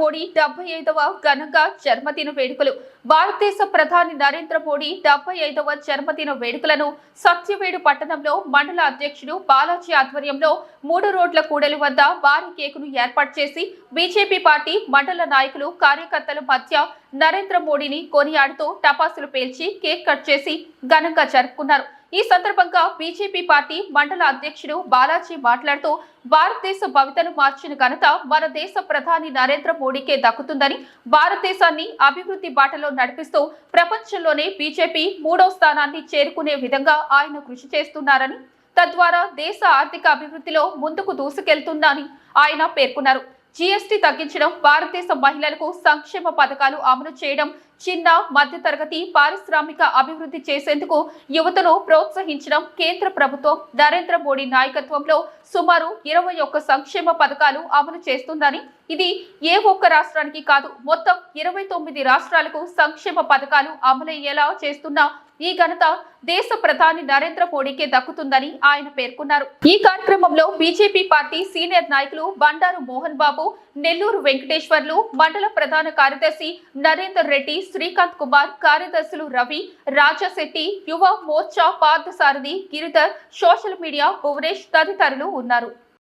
మోడీ డెబ్బై ఐదవ ఘనంగా జన్మదిన వేడుకలు. భారతదేశ ప్రధాని నరేంద్ర మోడీ డెబ్బై ఐదవ జన్మదిన వేడుకలను సత్యవేడు పట్టణంలో మండల అధ్యక్షుడు బాలాజీ ఆధ్వర్యంలో మూడు రోడ్ల కూడలి వద్ద భారీ కేకును ఏర్పాటు చేసి బీజేపీ పార్టీ మండల నాయకులు కార్యకర్తల మధ్య నరేంద్ర మోడీని కొనియాడుతూ టపాసులు పేల్చి కేక్ కట్ చేసి ఘనంగా జరుపుకున్నారు. ఈ సందర్భంగా బీజేపీ పార్టీ మండల అధ్యక్షుడు బాలాజీ మాట్లాడుతూ భారతదేశ భవితను మార్చిన ఘనత మన దేశ ప్రధాని నరేంద్ర మోడీకే దక్కుతుందని భారతదేశాన్ని అభివృద్ధి బాటలో నడిపిస్తూ ప్రపంచంలోనే బీజేపీ మూడో స్థానాన్ని చేరుకునే విధంగా ఆయన కృషి చేస్తున్నారని తద్వారా దేశ ఆర్థిక అభివృద్ధిలో ముందుకు దూసుకెళ్తుందని ఆయన పేర్కొన్నారు. జీఎస్టీ తగ్గించడం భారతదేశ మహిళలకు సంక్షేమ పథకాలు అమలు చేయడం చిన్న మధ్యతరగతి పారిశ్రామిక అభివృద్ధి చేసేందుకు యువతను ప్రోత్సహించడం కేంద్ర ప్రభుత్వం నరేంద్ర మోడీ నాయకత్వంలో సుమారు ఇరవై ఒక్క సంక్షేమ పథకాలు అమలు చేస్తుందని. ఇది ఏ ఒక్క రాష్ట్రానికి కాదు మొత్తం ఇరవై తొమ్మిది రాష్ట్రాలకు సంక్షేమ పథకాలు అమలయ్యేలా చేస్తున్న ఈ ఘనత దేశ ప్రధాని నరేంద్ర మోడీకే దక్కుతుందని ఆయన పేర్కొన్నారు. ఈ కార్యక్రమంలో బీజేపీ పార్టీ సీనియర్ నాయకులు బండారు మోహన్ బాబు నెల్లూరు వెంకటేశ్వర్లు మండల ప్రధాన కార్యదర్శి నరేందర్ రెడ్డి శ్రీకాంత్ కుమార్ కార్యదర్శులు రవి రాజశెట్టి యువ మోర్చా పార్థసారథి గిరిధర్ సోషల్ మీడియా భువనేష్ తదితరులు ఉన్నారు.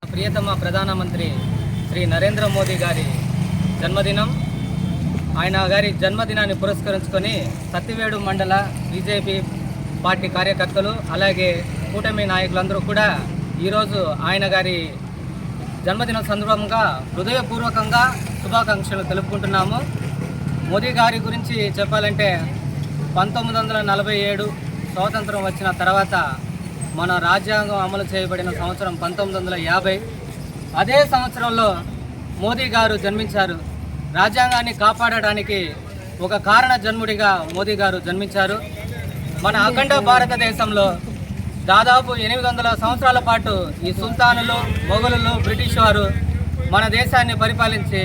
ప్రియతమ ప్రధానమంత్రి శ్రీ నరేంద్ర మోదీ గారి జన్మదినం. ఆయన గారి జన్మదినాన్ని పురస్కరించుకొని సత్తివేడు మండల బీజేపీ పార్టీ కార్యకర్తలు అలాగే కూటమి నాయకులందరూ కూడా ఈరోజు ఆయన గారి జన్మదినం సందర్భంగా హృదయపూర్వకంగా శుభాకాంక్షలు తెలుపుకుంటున్నాము. మోదీ గారి గురించి చెప్పాలంటే పంతొమ్మిది వందల నలభై ఏడు స్వాతంత్రం వచ్చిన తర్వాత మన రాజ్యాంగం అమలు చేయబడిన సంవత్సరం పంతొమ్మిది వందల యాభై. అదే సంవత్సరంలో మోదీ గారు జన్మించారు. రాజ్యాంగాన్ని కాపాడడానికి ఒక కారణ జన్ముడిగా మోదీ గారు జన్మించారు. మన అఖండ భారతదేశంలో దాదాపు ఎనిమిది వందల సంవత్సరాల పాటు ఈ సుల్తానులు మొఘలులు బ్రిటిష్ వారు మన దేశాన్ని పరిపాలించి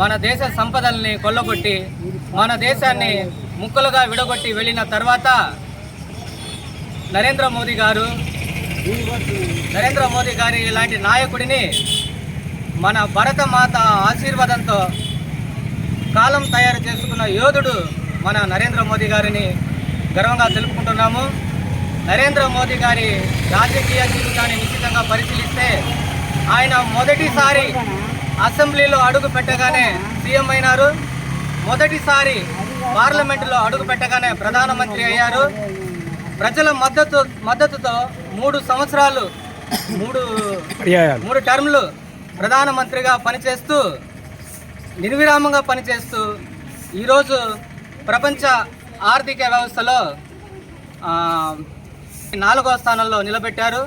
మన దేశ సంపదల్ని కొల్లగొట్టి మన దేశాన్ని ముక్కలుగా విడగొట్టి వెళ్ళిన తర్వాత నరేంద్ర మోదీ గారు నరేంద్ర మోదీ గారి ఇలాంటి నాయకుడిని మన భరతమాత ఆశీర్వాదంతో కాలం తయారు చేసుకున్న యోధుడు మన నరేంద్ర మోదీ గారిని గర్వంగా తెలుపుకుంటున్నాము. నరేంద్ర మోదీ గారి రాజకీయ జీవితాన్ని నిశ్చితంగా పరిశీలిస్తే ఆయన మొదటిసారి అసెంబ్లీలో అడుగు పెట్టగానే సీఎం అయినారు. మొదటిసారి పార్లమెంటులో అడుగు పెట్టగానే ప్రధానమంత్రి అయ్యారు. ప్రజల మద్దతు మద్దతుతో మూడు సంవత్సరాలు మూడు మూడు టర్మ్లు ప్రధానమంత్రిగా పనిచేస్తూ నిర్విరామంగా పనిచేస్తూ ఈరోజు ప్రపంచ ఆర్థిక వ్యవస్థలో నాలుగో స్థానంలో నిలబెట్టారు.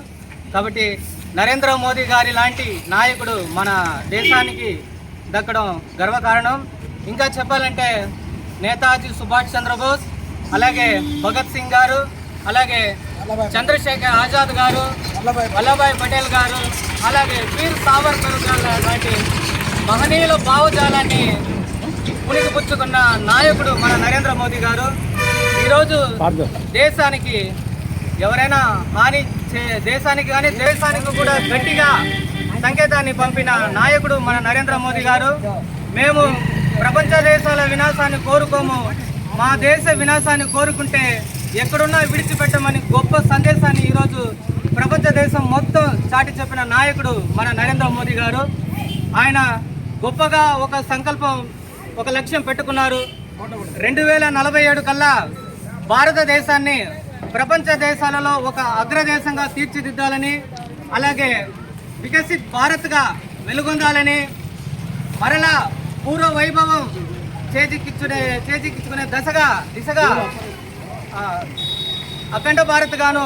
కాబట్టి నరేంద్ర మోదీ గారి లాంటి నాయకుడు మన దేశానికి దక్కడం గర్వకారణం. ఇంకా చెప్పాలంటే నేతాజీ సుభాష్ చంద్రబోస్ అలాగే భగత్ సింగ్ గారు అలాగే చంద్రశేఖర్ ఆజాద్ గారు వల్లభాయ్ పటేల్. గారు అలాగే వీర్ సావర్కర్ గారు లాంటి మహనీయుల భావజాలాన్ని పుణికిపుచ్చుకున్న నాయకుడు మన నరేంద్ర మోదీ గారు. ఈరోజు దేశానికి ఎవరైనా హాని దేశానికి కానీ దేశానికి కూడా గట్టిగా సంకేతాన్ని పంపిన నాయకుడు మన నరేంద్ర మోదీ గారు. మేము ప్రపంచ దేశాల వినాశాన్ని కోరుకోము. మా దేశ వినాశాన్ని కోరుకుంటే ఎక్కడున్నా విడిచిపెట్టమని గొప్ప సందేశాన్ని ఈరోజు ప్రపంచ దేశం మొత్తం చాటి చెప్పిన నాయకుడు మన నరేంద్ర మోదీ గారు. ఆయన గొప్పగా ఒక సంకల్పం ఒక లక్ష్యం పెట్టుకున్నారు. రెండు వేల నలభై ఏడు కల్లా భారతదేశాన్ని ప్రపంచ దేశాలలో ఒక అగ్రదేశంగా తీర్చిదిద్దాలని అలాగే వికసిత్ భారత్గా వెలుగొందాలని మరలా పూర్వ వైభవం చేజిక్కించునే చేజిక్కించుకునే దశగా దిశగా అఖండ భారత్ గాను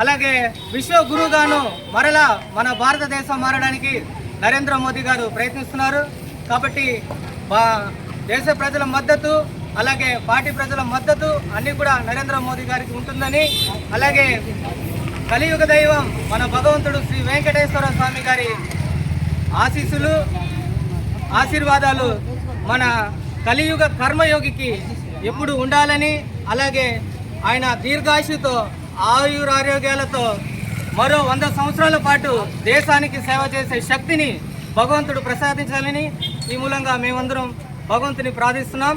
అలాగే విశ్వ గురువు గాను మరలా మన భారతదేశం మారడానికి నరేంద్ర మోదీ గారు ప్రయత్నిస్తున్నారు. కాబట్టి దేశ ప్రజల మద్దతు అలాగే పార్టీ ప్రజల మద్దతు అన్నీ కూడా నరేంద్ర మోదీ గారికి ఉంటుందని అలాగే కలియుగ దైవం మన భగవంతుడు శ్రీ వెంకటేశ్వర స్వామి గారి ఆశీస్సులు ఆశీర్వాదాలు మన కలియుగ కర్మయోగికి ఎప్పుడు ఉండాలని అలాగే ఆయన దీర్ఘాయుతో ఆయురారోగ్యాలతో మరో వంద సంవత్సరాల పాటు దేశానికి సేవ చేసే శక్తిని భగవంతుడు ప్రసాదించాలని ఈ మూలంగా మేమందరం భగవంతుని ప్రార్థిస్తున్నాం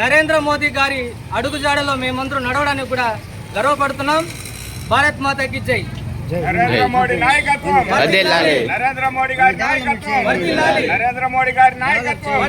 నరేంద్ర మోదీ గారి అడుగుజాడలో మేమందరం నడవడానికి కూడా గర్వపడుతున్నాం భారత్ మాతకి జై నరేంద్ర మోడీ నాయకత్వం. నరేంద్ర మోడీ గారి నాయకత్వం. నరేంద్ర మోడీ గారి నాయకత్వం.